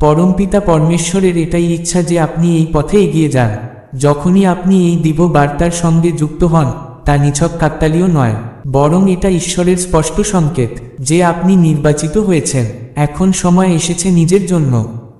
পরমপিতা পরমেশ্বরের এটাই ইচ্ছা যে আপনি এই পথে এগিয়ে যান। যখনই আপনি এই দিব বার্তার সঙ্গে যুক্ত হন, তা নিছক কাকতালীয় নয়, বরং এটা ঈশ্বরের স্পষ্ট সংকেত যে আপনি নির্বাচিত হয়েছেন। এখন সময় এসেছে নিজের জন্য,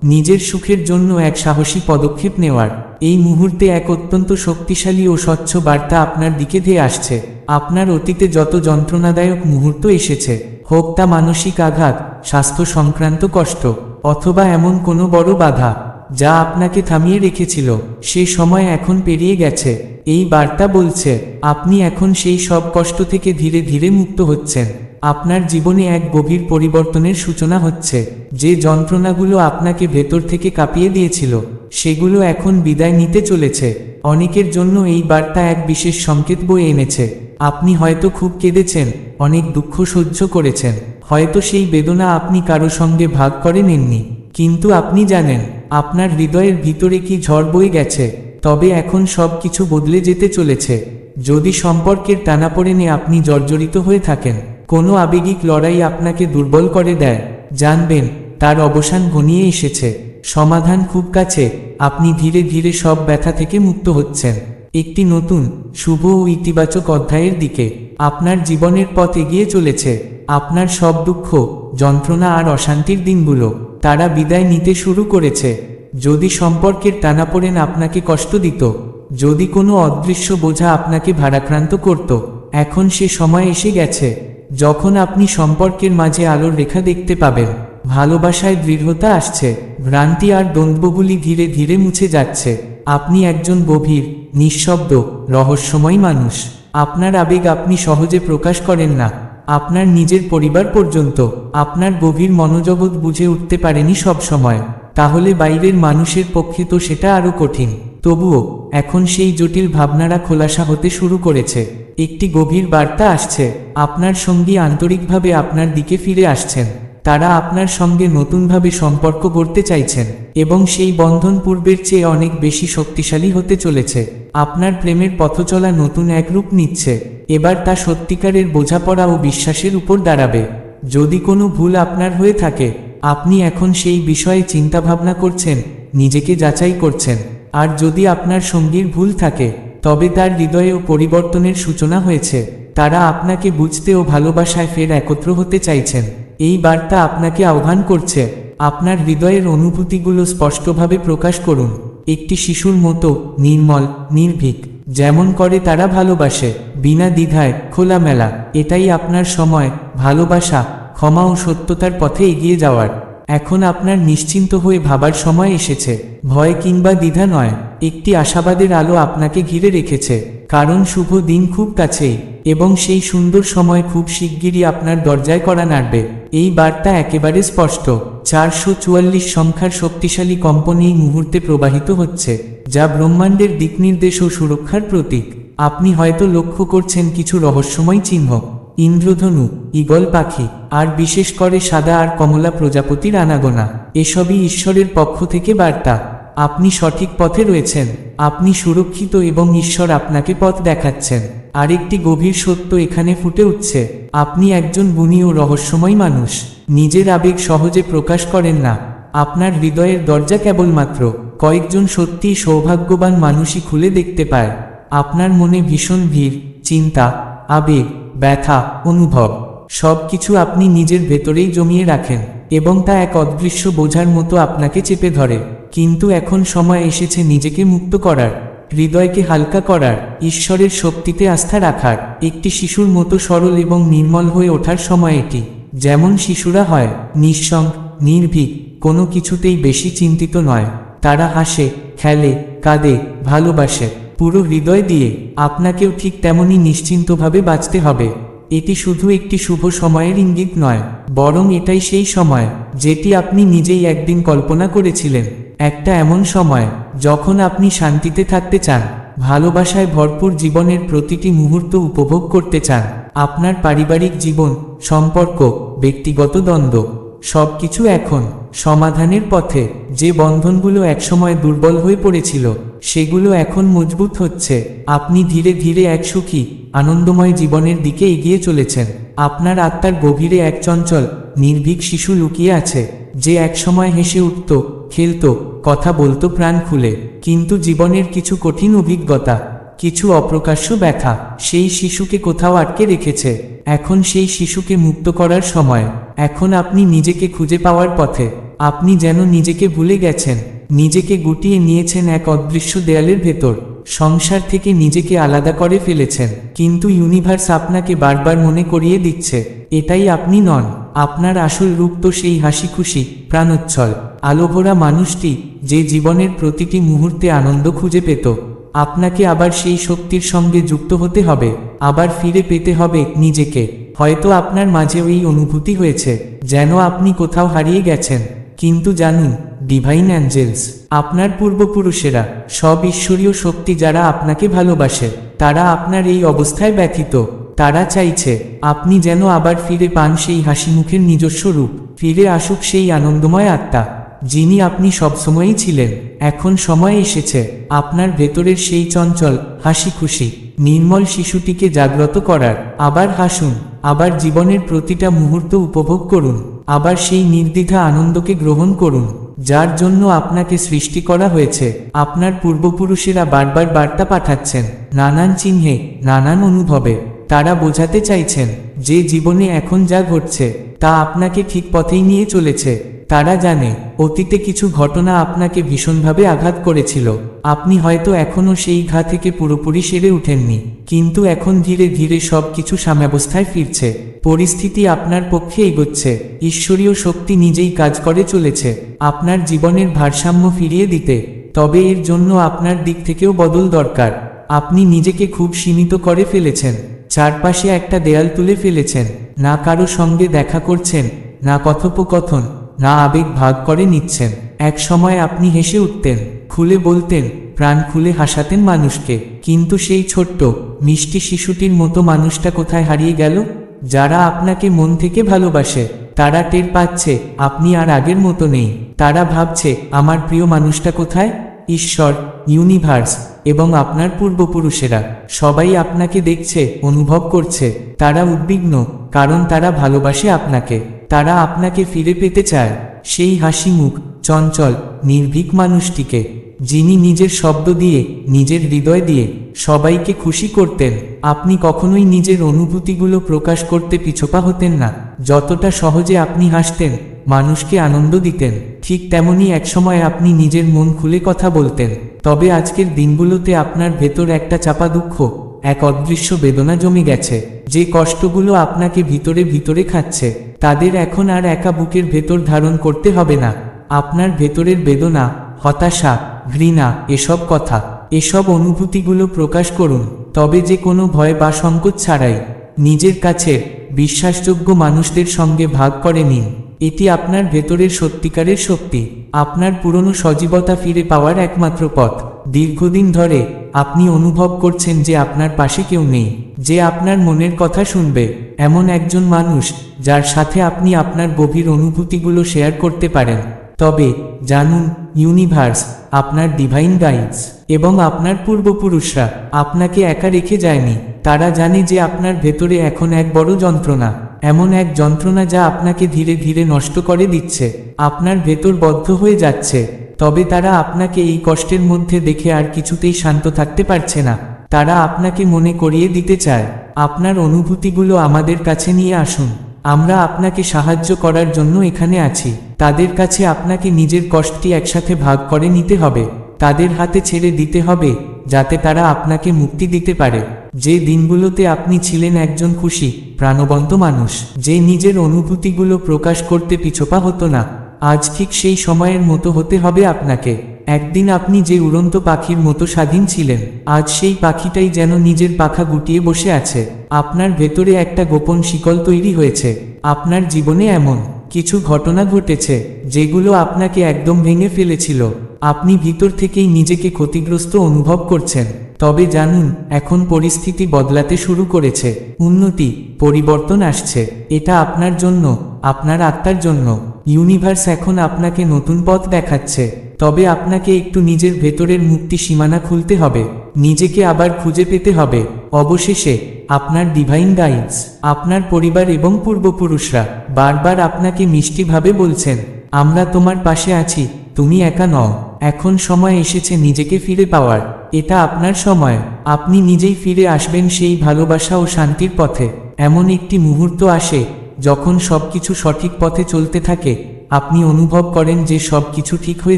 নিজের সুখের জন্য এক সাহসী পদক্ষেপ নেওয়ার। এই মুহূর্তে এক অত্যন্ত শক্তিশালী ও স্বচ্ছ বার্তা আপনার দিকে ধেয়ে আসছে। আপনার অতীতে যত যন্ত্রণাদায়ক মুহূর্ত এসেছে হোক তা মানসিক আঘাত, স্বাস্থ্য সংক্রান্ত কষ্ট, অথবা এমন কোনো বড় বাধা, যা আপনাকে থামিয়ে রেখেছিল, সে সময় এখন পেরিয়ে গেছে। এই বার্তা বলছে, আপনি এখন সেই সব কষ্ট থেকে ধীরে ধীরে মুক্ত হচ্ছেন। আপনার জীবনে এক গভীর পরিবর্তনের সূচনা হচ্ছে। যে যন্ত্রণাগুলো আপনাকে ভেতর থেকে কাঁপিয়ে দিয়েছিল, সেগুলো এখন বিদায় নিতে চলেছে। অনেকের জন্য এই বার্তা এক বিশেষ সংকেত বয়ে এনেছে। আপনি হয়তো খুব কেঁদেছেন, অনেক দুঃখ সহ্য করেছেন। হয়তো সেই বেদনা আপনি কারও সঙ্গে ভাগ করে নেননি। কিন্তু আপনি জানেন, আপনার হৃদয়ের ভিতরে কি ঝড় বয়ে গেছে। তবে এখন সব কিছু বদলে যেতে চলেছে। যদি সম্পর্কের টানাপোড়েনে আপনি জর্জরিত হয়ে থাকেন কোনো আবেগিক লড়াই আপনাকে দুর্বল করে দেয়। জানবেন, তার অবসান ঘনিয়ে এসেছে। সমাধান খুব কাছে। আপনি ধীরে ধীরে সব ব্যথা থেকে মুক্ত হচ্ছেন। একটি নতুন, শুভ ও ইতিবাচক অধ্যায়ের দিকে। আপনার জীবনের পথ এগিয়ে চলেছে। আপনার সব দুঃখ, যন্ত্রণা আর অশান্তির দিনগুলো তারা বিদায় নিতে শুরু করেছে। যদি সম্পর্কের টানাপোড়েন আপনাকে কষ্ট দিত। যদি কোনো অদৃশ্য বোঝা আপনাকে ভারাক্রান্ত করত। এখন সে সময় এসে গেছে। যখন আপনি সম্পর্কের মাঝে আলোর রেখা দেখতে পাবেন, ভালোবাসায় দৃঢ়তা আসছে, ভ্রান্তি আর দ্বন্দ্বগুলি ধীরে ধীরে মুছে যাচ্ছে। আপনি একজন গভীর, নিঃশব্দ, রহস্যময় মানুষ। আপনার আবেগ আপনি সহজে প্রকাশ করেন না। আপনার নিজের পরিবার পর্যন্ত। আপনার গভীর মনোজগৎ বুঝে উঠতে পারেনি সব সময় তাহলে বাইরের মানুষের পক্ষে তো সেটা আরও কঠিন। তবুও, এখন সেই জটিল ভাবনারা খোলাসা হতে শুরু করেছে। একটি গভীর বার্তা আসছে, আপনার সঙ্গী আন্তরিকভাবে আপনার দিকে ফিরে আসছেন। তারা আপনার সঙ্গে নতুনভাবে সম্পর্ক গড়তে চাইছেন, এবং সেই বন্ধন পূর্বের চেয়ে অনেক বেশি শক্তিশালী হতে চলেছে। আপনার প্রেমের পথচলা নতুন এক রূপ নিচ্ছে। এবার তা সত্যিকারের বোঝাপড়া ও বিশ্বাসের উপর দাঁড়াবে। যদি কোনো ভুল আপনার হয়ে থাকে, আপনি এখন সেই বিষয়ে চিন্তাভাবনা করছেন, নিজেকে যাচাই করছেন। আর যদি আপনার সঙ্গীর ভুল থাকে, তবে তার হৃদয়েও পরিবর্তনের সূচনা হয়েছে। তারা আপনাকে বুঝতে ও ভালোবাসায় ফের একত্র হতে চাইছেন। এই বার্তা আপনাকে আহ্বান করছে। আপনার হৃদয়ের অনুভূতিগুলো স্পষ্টভাবে প্রকাশ করুন। একটি শিশুর মতো, নির্মল, নির্ভীক, যেমন করে তারা ভালোবাসে, বিনা দ্বিধায়, খোলামেলা, এটাই আপনার সময়, ভালোবাসা, ক্ষমা ও সত্যতার পথে এগিয়ে যাওয়ার। এখন আপনার নিশ্চিন্ত হয়ে ভাবার সময় এসেছে। ভয় কিংবা দ্বিধা নয়, একটি আশাবাদের আলো আপনাকে ঘিরে রেখেছে। কারণ শুভ দিন খুব কাছেই, এবং সেই সুন্দর সময় খুব শিগগিরই আপনার দরজায় করা নাড়বে। এই বার্তা একেবারে স্পষ্ট। চারশো চুয়াল্লিশ সংখ্যার শক্তিশালী কম্পন এই মুহূর্তে প্রবাহিত হচ্ছে, যা ব্রহ্মাণ্ডের দিকনির্দেশ ও সুরক্ষার প্রতীক। আপনি হয়তো লক্ষ্য করছেন কিছু রহস্যময় চিহ্ন। ইন্দ্রধনু, ঈগল পাখি। আর বিশেষ করে সাদা আর কমলা প্রজাপতির আনাগোনা এসবই ঈশ্বরের পক্ষ থেকে বার্তা। আপনি সঠিক পথে রয়েছেন। আপনি সুরক্ষিত এবং ঈশ্বর আপনাকে পথ দেখাচ্ছেন। আরেকটি গভীর সত্য এখানে ফুটে উঠছে। আপনি একজন গুণী ও রহস্যময় মানুষ। নিজের আবেগ সহজে প্রকাশ করেন না। আপনার হৃদয়ের দরজা কেবলমাত্র। কয়েকজন সত্যিই সৌভাগ্যবান মানুষই খুলে দেখতে পায়। আপনার মনে ভীষণ ভিড়, চিন্তা, আবেগ, ব্যথা, অনুভব। সব কিছু আপনি নিজের ভেতরেই জমিয়ে রাখেন, এবং তা এক অদৃশ্য বোঝার মতো আপনাকে চেপে ধরে। কিন্তু এখন সময় এসেছে নিজেকে মুক্ত করার, হৃদয়কে হালকা করার, ঈশ্বরের শক্তিতে আস্থা রাখার। একটি শিশুর মতো সরল এবং নির্মল হয়ে ওঠার সময় এটি। যেমন শিশুরা হয় নিঃসঙ্গ নির্ভীক, কোনো কিছুতেই বেশি চিন্তিত নয়। তারা হাসে, খেলে, কাঁদে, ভালোবাসে। পুরো হৃদয় দিয়ে আপনাকেও ঠিক তেমনই নিশ্চিন্তভাবে বাঁচতে হবে। এটি শুধু একটি শুভ সময়ের ইঙ্গিত নয়, বরং এটাই সেই সময়, যেটি আপনি নিজেই একদিন কল্পনা করেছিলেন। একটা এমন সময়, যখন আপনি শান্তিতে থাকতে চান, ভালোবাসায় ভরপুর জীবনের প্রতিটি মুহূর্ত উপভোগ করতে চান, আপনার পারিবারিক জীবন, সম্পর্ক, ব্যক্তিগত দ্বন্দ্ব সব কিছু এখন। সমাধানের পথে যে বন্ধনগুলো একসময় দুর্বল হয়ে পড়েছিল, সেগুলো এখন মজবুত হচ্ছে। আপনি ধীরে ধীরে এক সুখী, আনন্দময় জীবনের দিকে এগিয়ে চলেছেন। আপনার আত্মার গভীরে এক চঞ্চল, নির্ভীক শিশু লুকিয়ে আছে, যে একসময় হেসে উঠত, খেলত, কথা বলতো, প্রাণ খুলে। কিন্তু জীবনের কিছু কঠিন অভিজ্ঞতা কিছু অপ্রকাশ্য ব্যথা সেই শিশুকে কোথাও আটকে রেখেছে। এখন সেই শিশুকে মুক্ত করার সময়। এখন আপনি নিজেকে খুঁজে পাওয়ার পথে। আপনি যেন নিজেকে ভুলে গেছেন। নিজেকে গুটিয়ে নিয়েছেন এক অদৃশ্য দেয়ালের ভেতর। সংসার থেকে নিজেকে আলাদা করে ফেলেছেন। কিন্তু ইউনিভার্স আপনাকে বারবার মনে করিয়ে দিচ্ছে। এটাই আপনি নন। আপনার আসল রূপ তো সেই হাসি খুশি প্রাণোচ্ছল, আলোভরা মানুষটি, যে জীবনের প্রতিটি মুহূর্তে আনন্দ খুঁজে পেত। আপনাকে আবার সেই শক্তির সঙ্গে যুক্ত হতে হবে, আবার ফিরে পেতে হবে নিজেকে। হয়তো আপনার মাঝে ওই অনুভূতি হয়েছে, যেন আপনি কোথাও হারিয়ে গেছেন। কিন্তু জানুন ডিভাইন অ্যাঞ্জেলস আপনার পূর্বপুরুষেরা, সব ঈশ্বরীয় শক্তি যারা আপনাকে ভালোবাসে, তারা আপনার এই অবস্থায় ব্যথিত। তারা চাইছে, আপনি যেন আবার ফিরে পান সেই হাসি মুখের নিজস্ব রূপ, ফিরে আসুক সেই আনন্দময় আত্মা। যিনি আপনি সবসময়ই ছিলেন, এখন সময় এসেছে, আপনার ভেতরের সেই চঞ্চল হাসি খুশি নির্মল শিশুটিকে জাগ্রত করার। আবার হাসুন, আবার জীবনের প্রতিটা মুহূর্ত উপভোগ করুন, আবার সেই নির্দ্বিধা আনন্দকে গ্রহণ করুন, যার জন্য আপনাকে সৃষ্টি করা হয়েছে। আপনার পূর্বপুরুষেরা বারবার বার্তা পাঠাচ্ছেন, নানান চিহ্নে, নানান অনুভবে। তারা বোঝাতে চাইছেন, যে জীবনে এখন যা ঘটছে তা আপনাকে ঠিক পথেই নিয়ে চলেছে। তারা জানে, অতীতে কিছু ঘটনা আপনাকে ভীষণভাবে আঘাত করেছিল। আপনি হয়তো এখনও সেই ঘা থেকে পুরোপুরি সেরে উঠেননি, কিন্তু এখন ধীরে ধীরে সব কিছু সাম্যাবস্থায় ফিরছে। পরিস্থিতি আপনার পক্ষে এগোচ্ছে। ঈশ্বরীয় শক্তি নিজেই কাজ করে চলেছে। আপনার জীবনের ভারসাম্য ফিরিয়ে দিতে। তবে এর জন্য আপনার দিক থেকেও বদল দরকার। আপনি নিজেকে খুব সীমিত করে ফেলেছেন। চারপাশে একটা দেয়াল তুলে ফেলেছেন। না কারও সঙ্গে দেখা করছেন, না কথোপকথন, না আবেগ ভাগ করে নিচ্ছেন। এক সময় আপনি হেসে উঠতেন, খুলে বলতেন, প্রাণ খুলে হাসাতেন মানুষকে। কিন্তু সেই ছোট্ট, মিষ্টি শিশুটির মতো মানুষটা কোথায় হারিয়ে গেল? যারা আপনাকে মন থেকে ভালোবাসে, তারা টের পাচ্ছে, আপনি আর আগের মতো নেই। তারা ভাবছে, আমার প্রিয় মানুষটা কোথায়? ঈশ্বর ইউনিভার্স এবং আপনার পূর্বপুরুষেরা সবাই আপনাকে দেখছে, অনুভব করছে। তারা উদ্বিগ্ন, কারণ তারা ভালোবাসে আপনাকে। তারা আপনাকে ফিরে পেতে চায়। সেই হাসি মুখ চঞ্চল, নির্ভীক মানুষটিকে, যিনি নিজের শব্দ দিয়ে, নিজের হৃদয় দিয়ে সবাইকে খুশি করতেন। আপনি কখনোই নিজের অনুভূতিগুলো প্রকাশ করতে পিছপা হতেন না। যতটা সহজে আপনি হাসতেন, মানুষকে আনন্দ দিতেন। ঠিক তেমনি একসময় আপনি নিজের মন খুলে কথা বলতেন। তবে আজকের দিনগুলোতে আপনার ভেতর একটা চাপা দুঃখ, এক অদৃশ্য বেদনা জমে গেছে। যে কষ্টগুলো আপনাকে ভিতরে ভিতরে খাচ্ছে, তাদের এখন আর একা বুকের ভেতর ধারণ করতে হবে না। আপনার ভেতরের বেদনা, হতাশা, ঘৃণা, এসব কথা, এসব অনুভূতিগুলো প্রকাশ করুন। তবে যে কোনো ভয় বা সংকোচ ছাড়াই নিজের কাছে বিশ্বাসযোগ্য মানুষদের সঙ্গে ভাগ করে নিন। এটি আপনার ভেতরের সত্যিকারের শক্তি, আপনার পুরনো সজীবতা ফিরে পাওয়ার একমাত্র পথ। দীর্ঘদিন ধরে আপনি অনুভব করছেন যে আপনার পাশে কেউ নেই, যে আপনার মনের কথা শুনবে, এমন একজন মানুষ যার সাথে আপনি আপনার গভীর অনুভূতিগুলো শেয়ার করতে পারেন। তবে জানুন, ইউনিভার্স, আপনার ডিভাইন গাইডস এবং আপনার পূর্বপুরুষরা আপনাকে একা রেখে যায়নি। তারা জানে যে আপনার ভেতরে এখন এক বড় যন্ত্রণা, এমন এক যন্ত্রণা যা আপনাকে ধীরে ধীরে নষ্ট করে দিচ্ছে। আপনার ভেতর বদ্ধ হয়ে যাচ্ছে, তবে তারা আপনাকে এই কষ্টের মধ্যে দেখে আর কিছুতেই শান্ত থাকতে পারছে না। তারা আপনাকে মনে করিয়ে দিতে চায়, আপনার অনুভূতিগুলো আমাদের কাছে নিয়ে আসুন। আমরা আপনাকে সাহায্য করার জন্য এখানে আছি। তাদের কাছে আপনাকে নিজের কষ্টটি একসাথে ভাগ করে নিতে হবে। তাদের হাতে ছেড়ে দিতে হবে। যাতে তারা আপনাকে মুক্তি দিতে পারে। যে দিনগুলোতে আপনি ছিলেন একজন খুশি, প্রাণবন্ত মানুষ, যে নিজের অনুভূতিগুলো প্রকাশ করতে পিছপা হতো না, আজ ঠিক সেই সময়ের মতো হতে হবে আপনাকে। একদিন আপনি যে উড়ন্ত পাখির মতো স্বাধীন ছিলেন, আজ সেই পাখিটাই যেন নিজের পাখা গুটিয়ে বসে আছে। আপনার ভেতরে একটা গোপন শিকল তৈরি হয়েছে। আপনার জীবনে এমন কিছু ঘটনা ঘটেছে, যেগুলো আপনাকে একদম ভেঙে ফেলেছিল। আপনি ভিতর থেকেই নিজেকে ক্ষতিগ্রস্ত অনুভব করছেন। তবে জানুন, এখন পরিস্থিতি বদলাতে শুরু করেছে। উন্নতি, পরিবর্তন আসছে। এটা আপনার জন্য, আপনার আত্মার জন্য। ইউনিভার্স এখন আপনাকে নতুন পথ দেখাচ্ছে। তবে আপনাকে একটু নিজের ভেতরের মুক্তি সীমানা খুলতে হবে। নিজেকে আবার খুঁজে পেতে হবে। অবশেষে, আপনার ডিভাইন গাইডস আপনার পরিবার এবং পূর্বপুরুষরা বারবার আপনাকে মিষ্টিভাবে বলছেন, আমরা তোমার পাশে আছি, তুমি একা নও। এখন সময় এসেছে নিজেকে ফিরে পাওয়ার। এটা আপনার সময়। আপনি নিজেই ফিরে আসবেন সেই ভালোবাসা ও শান্তির পথে। এমন একটি মুহূর্ত আসে, যখন সবকিছু সঠিক পথে চলতে থাকে আপনি অনুভব করেন যে সবকিছু ঠিক হয়ে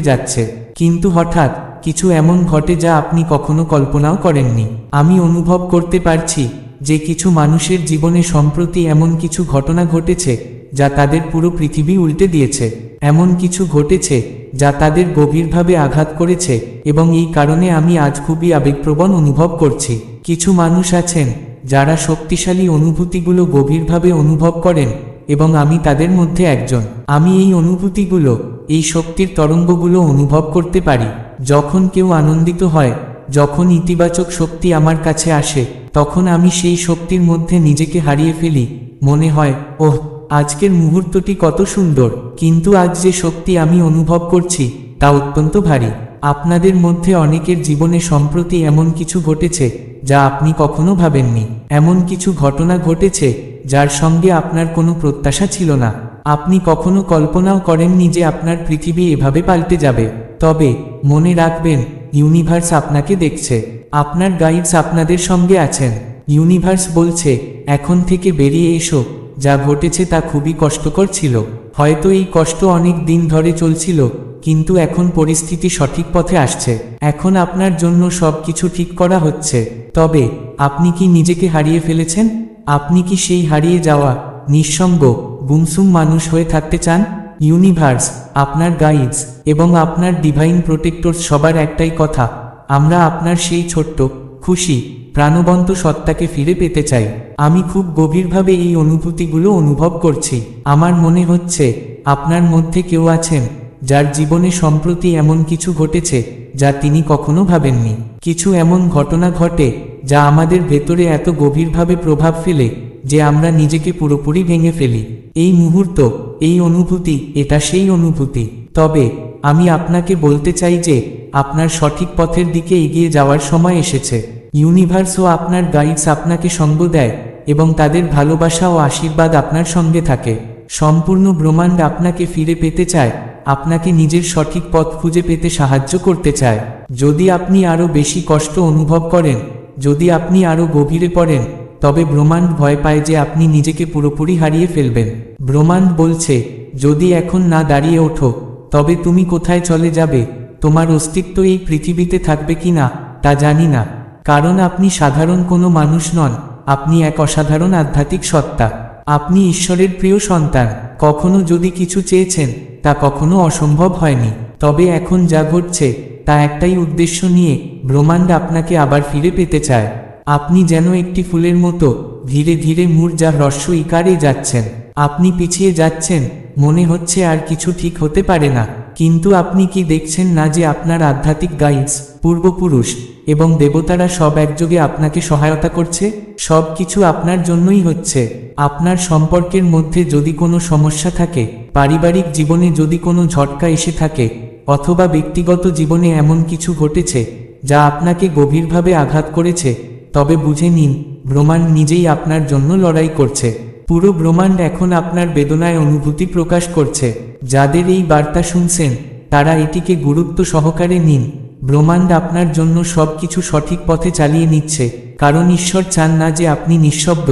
যাচ্ছে। কিন্তু হঠাৎ কিছু এমন ঘটে যা আপনি কখনো কল্পনাও করেননি। আমি অনুভব করতে পারছি যে কিছু মানুষের জীবনে সম্প্রতি এমন কিছু ঘটনা ঘটেছে যা তাদের পুরো পৃথিবী উল্টে দিয়েছে। এমন কিছু ঘটেছে যা তাদের গভীরভাবে আঘাত করেছে এবং এই কারণে আমি আজ খুবই আবেগপ্রবণ অনুভব করছি। কিছু মানুষ আছেন যারা শক্তিশালী অনুভূতিগুলো গভীরভাবে অনুভব করেন এবং আমি তাদের মধ্যে একজন। আমি এই অনুভূতিগুলো, এই শক্তির তরঙ্গগুলো অনুভব করতে পারি। যখন কেউ আনন্দিত হয়, যখন ইতিবাচক শক্তি আমার কাছে আসে, তখন আমি সেই শক্তির মধ্যে নিজেকে হারিয়ে ফেলি। মনে হয়, ওহ, আজকের মুহূর্তটি কত সুন্দর। কিন্তু আজ যে শক্তি আমি অনুভব করছি, তা অত্যন্ত ভারী। আপনাদের মধ্যে অনেকের জীবনে সম্প্রতি এমন কিছু ঘটেছে যা আপনি কখনো ভাবেননি। এমন কিছু ঘটনা ঘটেছে, যার সঙ্গে আপনার কোনো প্রত্যাশা ছিল না। আপনি কখনো কল্পনাও করেননি যে আপনার পৃথিবী এভাবে পাল্টে যাবে। তবে, মনে রাখবেন ইউনিভার্স আপনাকে দেখছে। আপনার গাইডস আপনাদের সঙ্গে আছেন। ইউনিভার্স বলছে, এখন থেকে বেরিয়ে এসো। যা ঘটেছে তা খুবই কষ্টকর ছিল। হয়তো এই কষ্ট অনেক দিন ধরে চলছিল, কিন্তু এখন পরিস্থিতি সঠিক পথে আসছে। এখন আপনার জন্য সব কিছু ঠিক করা হচ্ছে। তবে, আপনি কি নিজেকে হারিয়ে ফেলেছেন? আপনি কি সেই হারিয়ে যাওয়া, নিঃসঙ্গ, গুমসুম মানুষ হয়ে থাকতে চান? ইউনিভার্স, আপনার গাইডস এবং আপনার ডিভাইন প্রোটেক্টর সবার একটাই কথা, আমরা আপনার সেই ছোট্ট, খুশি প্রাণবন্ত সত্তাকে ফিরে পেতে চাই। আমি খুব গভীরভাবে এই অনুভূতিগুলো অনুভব করছি। আমার মনে হচ্ছে, আপনার মধ্যে কেউ আছেন, যার জীবনে সম্প্রতি এমন কিছু ঘটেছে, যা তিনি কখনো ভাবেননি। কিছু এমন ঘটনা ঘটে, যা আমাদের ভেতরে এত গভীরভাবে প্রভাব ফেলে, যে আমরা নিজেকে পুরোপুরি ভেঙে ফেলি। এই মুহূর্ত, এই অনুভূতি, এটা সেই অনুভূতি। তবে, আমি আপনাকে বলতে চাই যে, আপনার সঠিক পথের দিকে এগিয়ে যাওয়ার সময় এসেছে। ইউনিভার্স ও আপনার গাইডস আপনাকে সঙ্গ দেয় এবং তাদের ভালোবাসা ও আশীর্বাদ আপনার সঙ্গে থাকে। সম্পূর্ণ ব্রহ্মাণ্ড আপনাকে ফিরে পেতে চায়, আপনাকে নিজের সঠিক পথ খুঁজে পেতে সাহায্য করতে চায়। যদি আপনি আরও বেশি কষ্ট অনুভব করেন, যদি আপনি আরও গভীরে পড়েন, তবে ব্রহ্মাণ্ড ভয় পায় যে আপনি নিজেকে পুরোপুরি হারিয়ে ফেলবেন। ব্রহ্মাণ্ড বলছে, যদি এখন না দাঁড়িয়ে ওঠো, তবে তুমি কোথায় চলে যাবে? তোমার অস্তিত্ব এই পৃথিবীতে থাকবে কি না, তা জানি না। কারণ আপনি সাধারণ কোনো মানুষ নন, আপনি এক অসাধারণ আধ্যাত্মিক সত্তা। আপনি ঈশ্বরের প্রিয় সন্তান, কখনো যদি কিছু চেয়েছেন, তা কখনো অসম্ভব হয়নি। তবে এখন যা ঘটছে, তা একটাই উদ্দেশ্য নিয়ে ব্রহ্মাণ্ড আপনাকে আবার ফিরে পেতে চায়। আপনি যেন একটি ফুলের মতো ধীরে ধীরে মূর যা হ্রস্ব ইকারে যাচ্ছেন। আপনি পিছিয়ে যাচ্ছেন, মনে হচ্ছে আর কিছু ঠিক হতে পারে না। কিন্তু আপনি কি দেখছেন না যে আপনার আধ্যাত্মিক গাইডস পূর্বপুরুষ এবং দেবতারা সব একযোগে আপনাকে সহায়তা করছে, সব কিছু আপনার জন্যই হচ্ছে। আপনার সম্পর্কের মধ্যে যদি কোনো সমস্যা থাকে, পারিবারিক জীবনে যদি কোনো ঝটকা এসে থাকে, অথবা ব্যক্তিগত জীবনে এমন কিছু ঘটেছে, যা আপনাকে গভীরভাবে আঘাত করেছে, তবে বুঝে নিন, ব্রহ্মাণ্ড নিজেই আপনার জন্য লড়াই করছে। পুরো ব্রহ্মাণ্ড এখন আপনার বেদনায় অনুভূতি প্রকাশ করছে। যাদের এই বার্তা শুনছেন, তারা এটিকে গুরুত্ব সহকারে নিন। ব্রহ্মাণ্ড আপনার জন্য সব কিছু সঠিক পথে চালিয়ে নিচ্ছে, কারণ ঈশ্বর চান না যে আপনি নিঃশব্দ,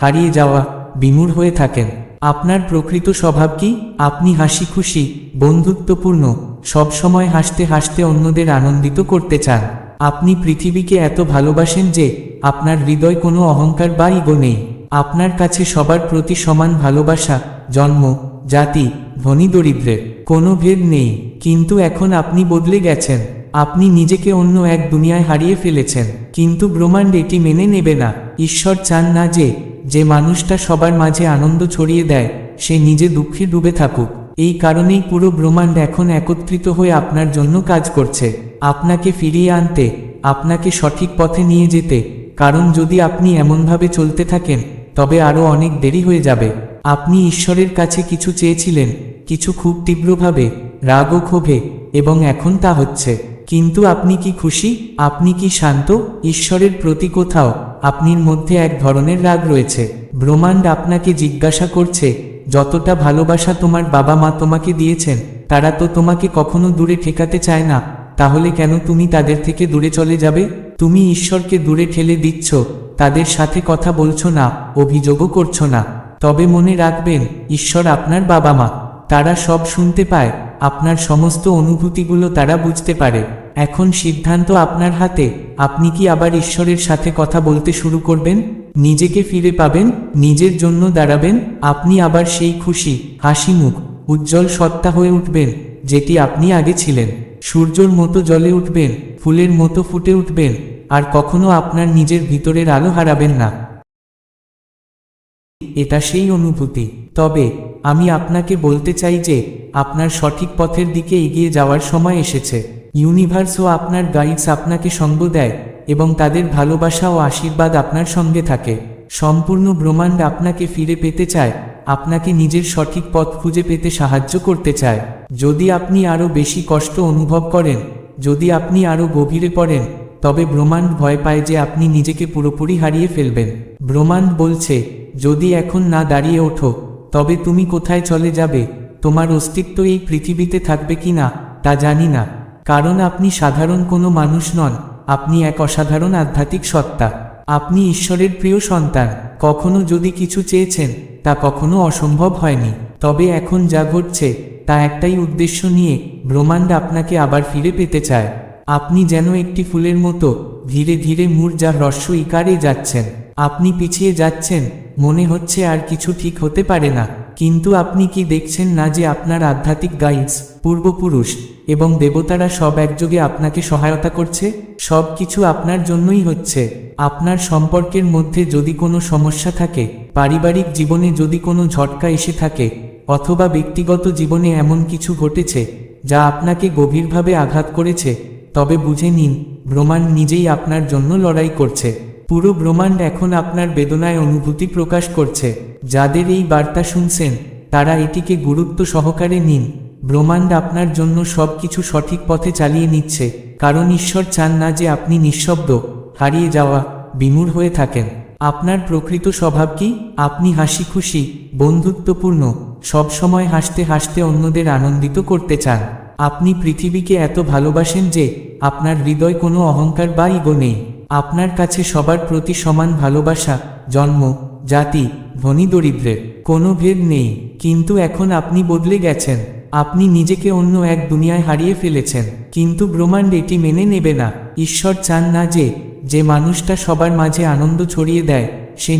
হারিয়ে যাওয়া, বিমূঢ় হয়ে থাকেন। আপনার প্রকৃত স্বভাব কি? আপনি হাসি খুশি, বন্ধুত্বপূর্ণ, সবসময় হাসতে হাসতে অন্যদের আনন্দিত করতে চান। আপনি পৃথিবীকে এত ভালোবাসেন যে, আপনার হৃদয় কোনো অহংকার বা ইগো নেই। আপনার কাছে সবার প্রতি সমান ভালোবাসা, জন্ম, জাতি, ধনী দরিদ্রের কোনো ভেদ নেই, কিন্তু এখন আপনি বদলে গেছেন। আপনি নিজেকে অন্য এক দুনিয়ায় হারিয়ে ফেলেছেন। কিন্তু ব্রহ্মাণ্ড এটি মেনে নেবে না। ঈশ্বর চান না যে যে মানুষটা সবার মাঝে আনন্দ ছড়িয়ে দেয়, সে নিজে দুঃখে ডুবে থাকুক। এই কারণেই পুরো ব্রহ্মাণ্ড এখন একত্রিত হয়ে আপনার জন্য কাজ করছে। আপনাকে ফিরিয়ে আনতে, আপনাকে সঠিক পথে নিয়ে যেতে। কারণ যদি আপনি এমনভাবে চলতে থাকেন, তবে আরও অনেক দেরি হয়ে যাবে। আপনি ঈশ্বরের কাছে কিছু চেয়েছিলেন, কিছু খুব তীব্রভাবে রাগ ও ক্ষোভে, এবং এখন তা হচ্ছে। কিন্তু আপনি কি খুশি? আপনি কি শান্ত? ঈশ্বরের প্রতি কোথাও আপনির মধ্যে এক ধরনের রাগ রয়েছে। ব্রহ্মাণ্ড আপনাকে জিজ্ঞাসা করছে, যতটা ভালোবাসা তোমার বাবা মা তোমাকে দিয়েছেন, তারা তো তোমাকে কখনো দূরে ঠেকাতে চায় না। তাহলে কেন তুমি তাদের থেকে দূরে চলে যাবে? তুমি ঈশ্বরকে দূরে ঠেলে দিচ্ছ, তাদের সাথে কথা বলছো না, অভিযোগও করছ না। তবে মনে রাখবেন, ঈশ্বর আপনার বাবা মা। তারা সব শুনতে পায় আপনার সমস্ত অনুভূতিগুলো তারা বুঝতে পারে। এখন সিদ্ধান্ত আপনার হাতে। আপনি কি আবার ঈশ্বরের সাথে কথা বলতে শুরু করবেন? নিজেকে ফিরে পাবেন, নিজের জন্য দাঁড়াবেন, আপনি আবার সেই খুশি হাসি মুখ উজ্জ্বল সত্তা হয়ে উঠবেন, যেটি আপনি আগে ছিলেন। সূর্যর মতো জলে উঠবেন, ফুলের মতো ফুটে উঠবেন, আর কখনো আপনার নিজের ভিতরের আলো হারাবেন না। এটা সেই অনুভূতি। তবে, আমি আপনাকে বলতে চাই যে, আপনার সঠিক পথের দিকে এগিয়ে যাওয়ার সময় এসেছে। ইউনিভার্স ও আপনার গাইডস আপনাকে সঙ্গ দেয় এবং তাদের ভালোবাসা ও আশীর্বাদ আপনার সঙ্গে থাকে। সম্পূর্ণ ব্রহ্মাণ্ড আপনাকে ফিরে পেতে চায়, আপনাকে নিজের সঠিক পথ খুঁজে পেতে সাহায্য করতে চায়। যদি আপনি আরও বেশি কষ্ট অনুভব করেন, যদি আপনি আরও গভীরে পড়েন তবে ব্রহ্মাণ্ড ভয় পায় যে আপনি নিজেকে পুরোপুরি হারিয়ে ফেলবেন। ব্রহ্মাণ্ড বলছে, যদি এখন না দাঁড়িয়ে ওঠো, তবে তুমি কোথায় চলে যাবে? তোমার অস্তিত্ব এই পৃথিবীতে থাকবে কি না, তা জানি না। কারণ আপনি সাধারণ কোনো মানুষ নন, আপনি এক অসাধারণ আধ্যাত্মিক সত্তা। আপনি ঈশ্বরের প্রিয় সন্তান, কখনো যদি কিছু চেয়েছেন, তা কখনো অসম্ভব হয়নি। তবে এখন যা ঘটছে, তা একটাই উদ্দেশ্য নিয়ে ব্রহ্মাণ্ড আপনাকে আবার ফিরে পেতে চায়। আপনি যেন একটি ফুলের মতো ধীরে ধীরে মূর্জার হ্রস্ব ইকারে যাচ্ছেন। আপনি পিছিয়ে যাচ্ছেন, মনে হচ্ছে আর কিছু ঠিক হতে পারে না। কিন্তু আপনি কি দেখছেন না যে আপনার আধ্যাত্মিক গাইডস পূর্বপুরুষ এবং দেবতারা সব একযোগে আপনাকে সহায়তা করছে? সব কিছু আপনার জন্যই হচ্ছে। আপনার সম্পর্কের মধ্যে যদি কোনো সমস্যা থাকে, পারিবারিক জীবনে যদি কোনো ঝটকা এসে থাকে, অথবা ব্যক্তিগত জীবনে এমন কিছু ঘটেছে, যা আপনাকে গভীরভাবে আঘাত করেছে তবে বুঝে নিন, ব্রহ্মাণ্ড নিজেই আপনার জন্য লড়াই করছে। পুরো ব্রহ্মাণ্ড এখন আপনার বেদনায় অনুভূতি প্রকাশ করছে। যাদের এই বার্তা শুনছেন, তারা এটিকে গুরুত্ব সহকারে নিন। ব্রহ্মাণ্ড আপনার জন্য সব কিছু সঠিক পথে চালিয়ে নিচ্ছে, কারণ ঈশ্বর চান না যে আপনি নিঃশব্দ, হারিয়ে যাওয়া, বিমূঢ় হয়ে থাকেন। আপনার প্রকৃত স্বভাব কি? আপনি হাসি খুশি বন্ধুত্বপূর্ণ, সবসময় হাসতে হাসতে অন্যদের আনন্দিত করতে চান। আপনি পৃথিবীকে এত ভালোবাসেন যে আপনার হৃদয় কোনো অহংকার বা ইগো নেই। আপনার কাছে সবার প্রতি সমান ভালোবাসা, জন্ম, জাতি, ধনী দরিদ্রের কোনো ভেদ নেই। কিন্তু এখন আপনি বদলে গেছেন। আপনি নিজেকে অন্য এক দুনিয়ায় হারিয়ে ফেলেছেন। কিন্তু ব্রহ্মাণ্ড এটি মেনে নেবে না। ঈশ্বর চান না যে যে মানুষটা সবার মাঝে আনন্দ ছড়িয়ে দেয়।